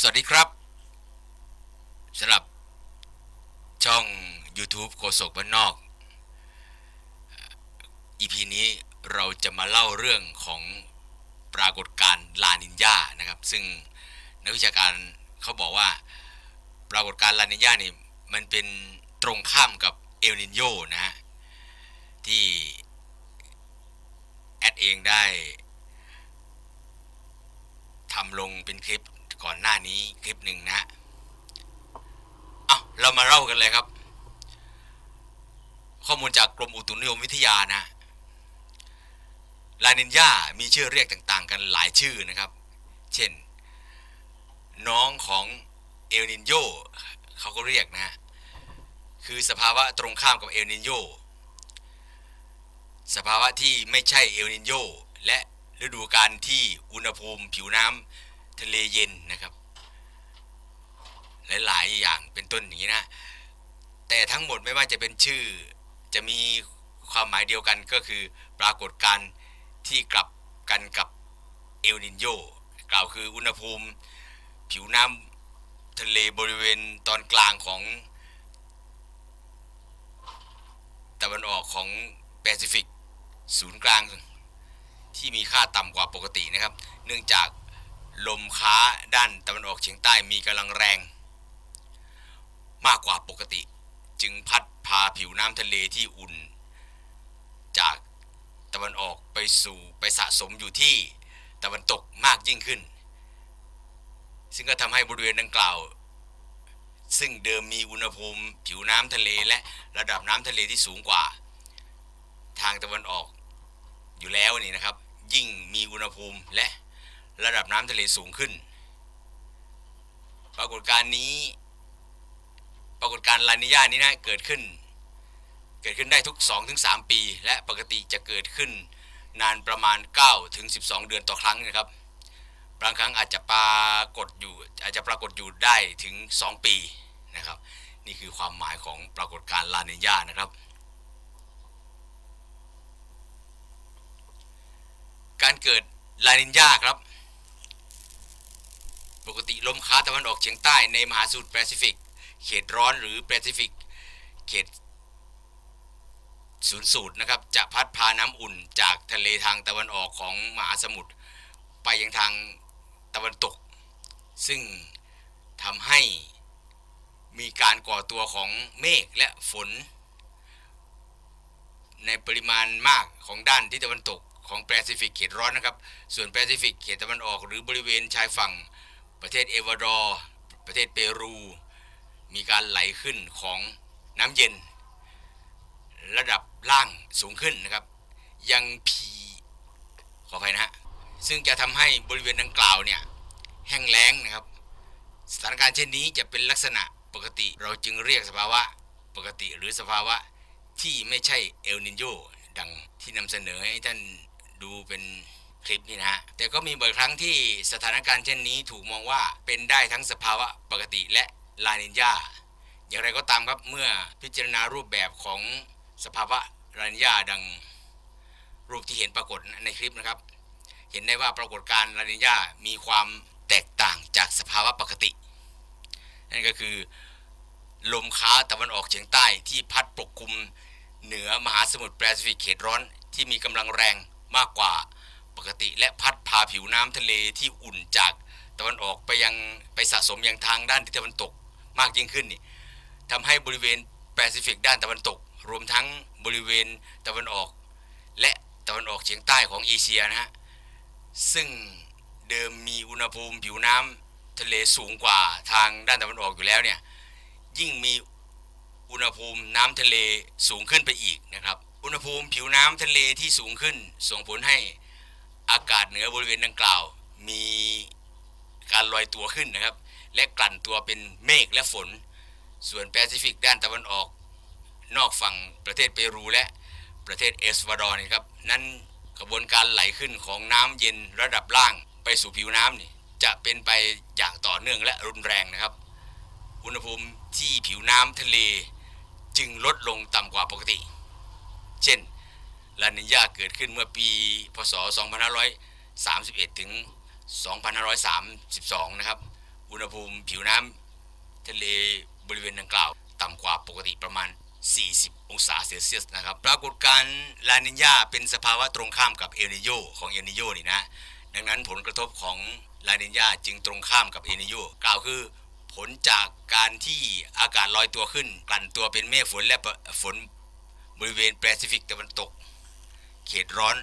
สวัสดีครับสำหรับช่อง YouTube โกศกบ้านนอก EP นี้เราจะมาเล่าเรื่องของปรากฏการณ์ลานินยานะครับ ซึ่งนักวิชาการเขาบอกว่าปรากฏการณ์ลานินยานี่มันเป็นตรงข้ามกับเอลนินโยนะฮะที่แอดเองได้ทำลงเป็นคลิป ก่อนหน้านี้คลิปหนึ่งนะเอาเรามาเล่ากันเลยครับ ข้อมูลจากกรมอุตุนิยมวิทยานะลานินยามีชื่อเรียกต่าง ๆ กันหลายชื่อนะครับ เช่น น้องของเอลนินโยเขาก็เรียกนะฮะคือสภาวะตรงข้ามกับเอลนินโยสภาวะที่ไม่ใช่เอลนินโยและฤดูกาลที่อุณหภูมิผิวน้ำทะเลเย็น นะครับ หลายๆอย่างเป็นต้นอย่างนี้นะแต่ทั้งหมดไม่ว่าจะเป็นชื่อจะมีความหมายเดียวกันก็คือปรากฏการณ์ที่กลับกันกับเอลนินโยกล่าวคืออุณหภูมิ ผิวน้ำทะเลบริเวณตอนกลางของตะวันออกของแปซิฟิกศูนย์กลาง ที่มีค่าต่ำกว่าปกตินะครับ เนื่องจาก ลมค้าด้านตะวันออกเฉียงใต้มีกำลังแรง มากกว่าปกติ จึงพัดพาผิวน้ำทะเลที่อุ่น จากตะวันออกไปสู่ไปสะสมอยู่ที่ตะวันตกมากยิ่งขึ้น ซึ่งก็ทำให้บริเวณดังกล่าว ซึ่งเดิมมีอุณหภูมิผิวน้ำทะเลและระดับน้ำทะเลที่สูงกว่า ทางตะวันออกอยู่แล้วนี่นะครับ ยิ่งมีอุณหภูมิและ ระดับน้ำทะเลสูงขึ้น ปรากฏการณ์นี้ ปรากฏการณ์ลานิญานี้นะเกิดขึ้น เกิดขึ้นได้ทุก 2-3 ปี และปกติจะเกิดขึ้นนานประมาณ 9-12 เดือนต่อครั้งนะครับ บางครั้งอาจจะปรากฏอยู่อาจจะปรากฏอยู่ได้ถึง 2 ปีนะครับ นี่คือความหมายของปรากฏการณ์ลานิญานะครับการเกิดลานินยาครับ ปกติลมค้าตะวันออกเฉียงใต้ในมหาสมุทรแปซิฟิก เขตร้อนหรือแปซิฟิก เขตศูนย์สูตรนะครับ จะพัดพาน้ำอุ่นจากทะเลทางตะวันออกของมหาสมุทรไปยังทางตะวันตก ซึ่งทำให้มีการก่อตัวของเมฆและฝน ในปริมาณมากของด้านที่ตะวันตกของแปซิฟิกเขตร้อนนะครับ ส่วนแปซิฟิกเขตตะวันออกหรือบริเวณชายฝั่ง ประเทศเอกวาดอร์ ประเทศเปรู มีการไหลขึ้นของน้ำเย็น ระดับล่างสูงขึ้นนะครับ ยังพีขออภัยนะฮะซึ่งจะทำให้บริเวณดังกล่าวเนี่ยแห้งแล้งนะครับ สถานการณ์เช่นนี้จะเป็นลักษณะปกติเราจึงเรียกสภาวะปกติหรือสภาวะที่ไม่ใช่เอลนินโยดังที่นำเสนอให้ท่านดูเป็น คลิปนี่นะ แต่ก็มีบ่อยครั้งที่สถานการณ์เช่นนี้ถูกมองว่าเป็นได้ทั้งสภาวะปกติและลานินยาอย่างไรก็ตามครับเมื่อพิจารณารูปแบบของสภาวะลานินยาดังรูปที่เห็นปรากฏในคลิปนะครับ เห็นได้ว่าปรากฏการณ์ลานินยามีความแตกต่างจากสภาวะปกติ นั่นก็คือ ลมค้าตะวันออกเฉียงใต้ที่พัดปกคลุมเหนือมหาสมุทรแปซิฟิกเขตร้อนที่มีกำลังแรงมากกว่า ปกติ และพัดพาผิวน้ำทะเลที่อุ่นจากตะวันออกไปยังไปสะสมยังทางด้านทิศตะวันตกมากยิ่งขึ้นนี่ทำให้บริเวณแปซิฟิกด้านตะวันตก รวมทั้งบริเวณตะวันออก และตะวันออกเฉียงใต้ของเอเชียนะฮะซึ่งเดิมมีอุณหภูมิผิวน้ำทะเลสูงกว่าทางด้านตะวันออกอยู่แล้วเนี่ยยิ่งมีอุณหภูมิน้ำทะเลสูงขึ้นไปอีกนะครับ อุณหภูมิผิวน้ำทะเลที่สูงขึ้นส่งผลให้ อากาศเหนือบริเวณดังกล่าว มีการลอยตัวขึ้นนะครับ และกลั่นตัวเป็นเมฆและฝน ส่วนแปซิฟิกด้านตะวันออก นอกฝั่งประเทศเปรูและประเทศเอสวาดอร์นี่ครับนั้นกระบวนการไหลขึ้นของน้ำเย็นระดับล่างไปสู่ผิวน้ำนี่จะเป็นไปอย่างต่อเนื่องและรุนแรงนะครับ อุณหภูมิที่ผิวน้ำทะเลจึงลดลงต่ำกว่าปกติ เช่น ลานิญาเกิดขึ้นเมื่อปี พศ 2531 ถึง 2532 นะครับ อุณหภูมิผิวน้ำทะเลบริเวณดังกล่าว ต่ำกว่าปกติประมาณ 40 องศาเซลเซียสนะครับ ปรากฏการณ์ลานินยาเป็นสภาวะตรงข้ามกับเอลนิโยของเอลนิโยนี่นะ ดังนั้นผลกระทบของลานินยาจึงตรงข้ามกับเอลนิโยกล่าวคือผลจากการที่อากาศลอยตัวขึ้น กลั่นตัวเป็นเมฆฝนและฝนบริเวณแปซิฟิกตะวันตก เขตร้อน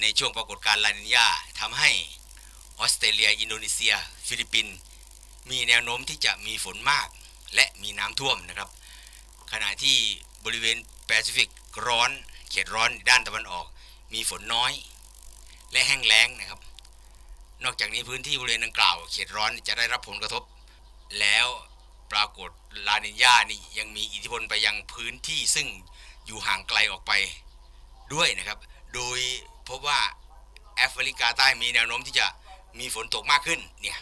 ในช่วงปรากฏการณ์ลานินยาทำให้ออสเตรเลีย อินโดนีเซีย ฟิลิปปินส์มีแนวโน้มที่จะมีฝนมากและมีน้ำท่วมนะครับ ขณะที่บริเวณแปซิฟิกร้อน เขตร้อนด้านตะวันออก มีฝนน้อย และแห้งแล้งนะครับ นอกจากนี้พื้นที่บริเวณดังกล่าว เขตร้อนจะได้รับผลกระทบ แล้วปรากฏลานินยานี่ยังมีอิทธิพลไปยังพื้นที่ซึ่งอยู่ห่างไกลออกไป ด้วยนะครับ โดยพบว่าแอฟริกาใต้มีแนวโน้มที่จะมีฝนตกมากขึ้นเนี่ย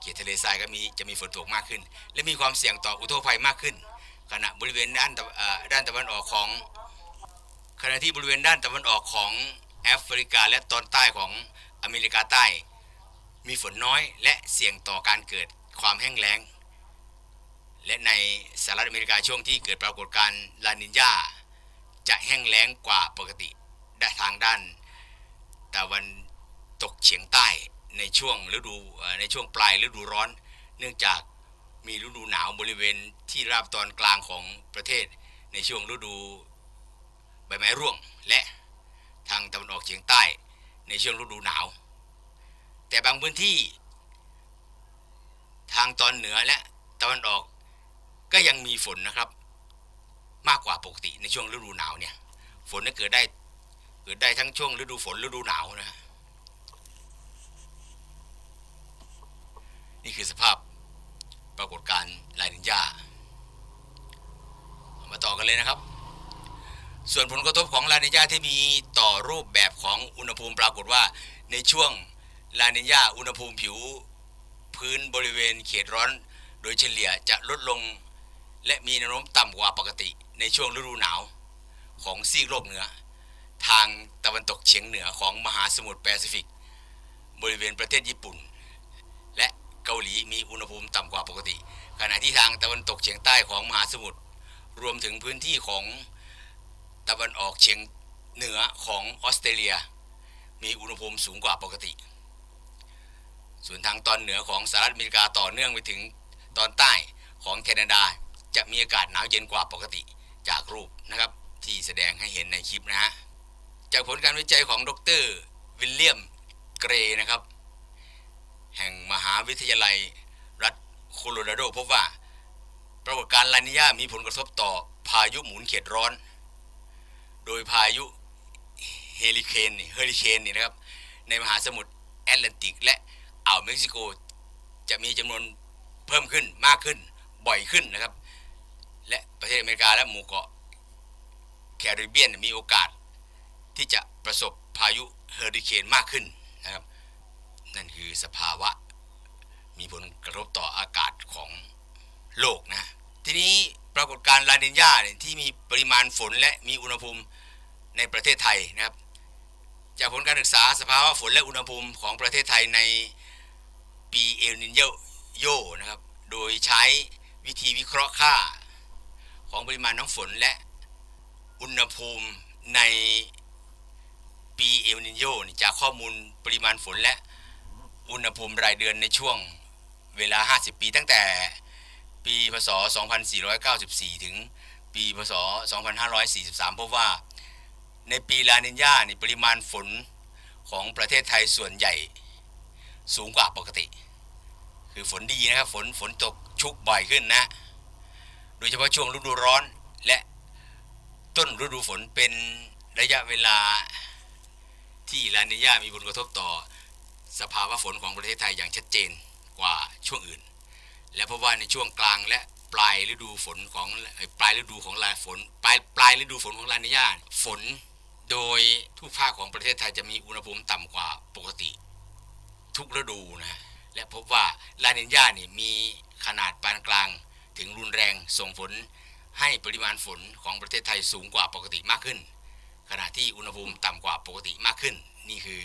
เขตทะเลทรายก็มีจะมีฝนตกมากขึ้น และมีความเสี่ยงต่ออุทกภัยมากขึ้น ขณะบริเวณด้านตะเอ่อด้านตะวันออกของ ขณะที่บริเวณด้านตะวันออกของแอฟริกาและตอนใต้ของอเมริกาใต้ มีฝนน้อยและเสี่ยงต่อการเกิดความแห้งแล้ง และในสหรัฐอเมริกาช่วงที่เกิดปรากฏการณ์ลานินยา จะแห้งแล้งกว่าปกติได้ทางด้านตะวันตกเฉียงใต้ในช่วงฤดูในช่วงปลายฤดูร้อน เนื่องจากมีฤดูหนาวบริเวณที่ราบตอนกลางของประเทศ ในช่วงฤดูใบไม้ร่วงและทางตะวันออกเฉียงใต้ในช่วงฤดูหนาว แต่บางพื้นที่ ทางตอนเหนือและตะวันออกก็ยังมีฝนนะครับ มากกว่าปกติในช่วงฤดูหนาวเนี่ย ฝนจะเกิดได้เกิดได้ทั้งช่วงฤดูฝนฤดูหนาวนะฮะนี่คือสภาพปรากฏการณ์ลานินยามาต่อกันเลยนะครับ ส่วนผลกระทบของลานินยาที่มีต่อรูปแบบของอุณหภูมิปรากฏว่าในช่วงลานินยาอุณหภูมิผิว พื้นบริเวณเขตร้อน โดยเฉลี่ยจะลดลง และมีแนวโน้มต่ำกว่าปกติ ในช่วงฤดูหนาวของซีกโลกเหนือ ทางตะวันตกเฉียงเหนือของมหาสมุทรแปซิฟิก บริเวณประเทศญี่ปุ่น และเกาหลีมีอุณหภูมิต่ำกว่าปกติ ขณะที่ทางตะวันตกเฉียงใต้ของมหาสมุทรรวมถึงพื้นที่ของตะวันออกเฉียงเหนือของออสเตรเลีย มีอุณหภูมิสูงกว่าปกติ ส่วนทางตอนเหนือของสหรัฐอเมริกาต่อเนื่องไปถึงตอนใต้ของแคนาดาจะมีอากาศหนาวเย็นกว่าปกติ จากรูปนะครับที่แสดงให้เห็นในคลิปนะฮะจากผลการวิจัยของดรวิลเลียมเกรนะครับ แห่งมหาวิทยาลัยรัฐโคโลราโดพบว่า ปรากฏการณ์ลานิญามีผลกระทบต่อพายุหมุนเขตร้อน โดยพายุเฮลิเคนเฮลิเคนนี่นะครับ ในมหาสมุทรแอตแลนติก และอ่าวเม็กซิโก จะมีจำนวนเพิ่มขึ้นมากขึ้นบ่อยขึ้นนะครับ และประเทศอเมริกาและหมู่เกาะแคริบเบียนมีโอกาสที่จะประสบพายุเฮอริเคนมากขึ้นนะครับนั่นคือสภาวะมีผลกระทบต่ออากาศของโลกนะ ทีนี้ปรากฏการณ์ลานินยาเนี่ยที่มีปริมาณฝนและมีอุณหภูมิในประเทศไทยนะครับ จากผลการศึกษาสภาวะฝนและอุณหภูมิของประเทศไทยในปีเอลนินโยนะครับ โดยใช้วิธีวิเคราะห์ค่า ของปริมาณน้ำฝนและอุณหภูมิในปีเอลนิโยจากข้อมูลปริมาณฝนและอุณหภูมิรายเดือนในช่วงเวลา 50 ปี ตั้งแต่ปีพศ 2494 ถึงปีพศ 2543 พบว่าในปีลานินยานี่ปริมาณฝนของประเทศไทยส่วนใหญ่สูงกว่าปกติ คือฝนดีนะครับ ฝนฝนตกชุกบ่อยขึ้นนะ โดยเฉพาะช่วงฤดูร้อนและต้นฤดูฝนเป็นระยะเวลาที่ลานิญามีผลกระทบต่อ สภาวะฝนของประเทศไทยอย่างชัดเจนกว่าช่วงอื่น และเพราะว่าในช่วงกลางและปลายฤดูฝนของปลายฤดูของลาฝนปลายปลายฤดูฝนของลานิญาฝนโดยทุกภาคของประเทศไทยจะมีอุณหภูมิต่ำกว่าปกติ ทุกฤดูนะและพบว่าลานิญานี่มีขนาดปานกลาง ถึงรุนแรงส่งผลให้ปริมาณฝนของประเทศไทยสูงกว่าปกติมากขึ้น ขณะที่อุณหภูมิต่ำกว่าปกติมากขึ้น นี่คือ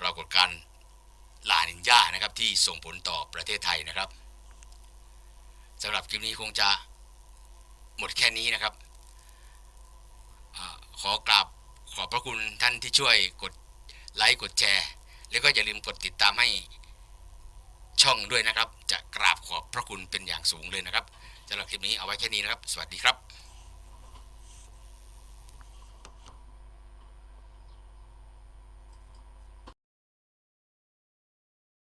ปรากฏการณ์ลานินญานะครับที่ส่งผลต่อประเทศไทยนะครับสำหรับคลิปนี้คงจะหมดแค่นี้นะครับอขอกราบขอบพระคุณท่านที่ช่วยกดไลค์กดแชร์ แล้วก็อย่าลืมกดติดตามให้ ช่องด้วยนะครับ จะกราบขอบพระคุณเป็นอย่างสูงเลยนะครับสำหรับคลิปนี้เอาไว้แค่นี้นะครับ สวัสดีครับ